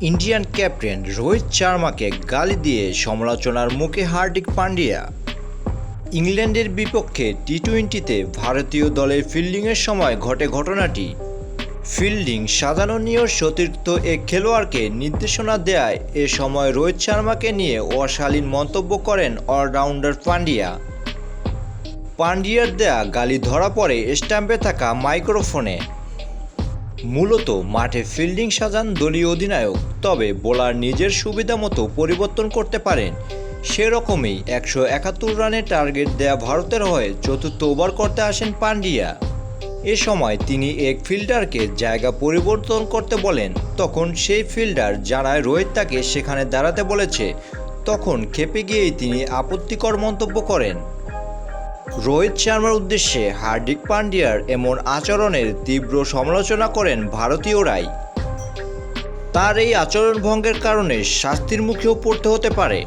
Indian captain Rohit শর্মাকে গালি দিয়ে সমালোচনার মুখে হার্দিক পান্ডিয়া। ইংল্যান্ডের বিপক্ষে টি টোয়েন্টিতে ভারতীয় দলের ফিল্ডিংয়ের সময় ঘটে ঘটনাটি। ফিল্ডিং সাজানো নিয়ে সতীর্থ এ খেলোয়াড়কে নির্দেশনা দেয় এ সময় রোহিত শর্মাকে নিয়ে অশালীন মন্তব্য করেন অলরাউন্ডার পান্ডিয়া। পান্ডিয়ার দেয়া গালি ধরা পড়ে স্ট্যাম্পে থাকা মাইক্রোফোনে মূলত মাঠে ফিল্ডিং সাজান দলীয় অধিনায়ক, তবে বোলার নিজের সুবিধা মতো পরিবর্তন করতে পারেন। সেরকমই একশো একাত্তর রানের টার্গেট দেয়া ভারতের হয়ে চতুর্থ ওভার করতে আসেন পান্ডিয়া। এ সময় তিনি এক ফিল্ডারকে জায়গা পরিবর্তন করতে বলেন, তখন সেই ফিল্ডার জানায় রোহিত তাকে সেখানে দাঁড়াতে বলেছে। তখন খেপে গিয়েই তিনি আপত্তিকর মন্তব্য করেন। রোহিত শর্মার উদ্দেশ্যে হার্দিক পান্ডিয়ার এমন আচরণের তীব্র সমালোচনা করেন ভারতীয়রাই। তার এই আচরণ ভঙ্গের কারণে শাস্তির মুখেও পড়তে হতে পারে।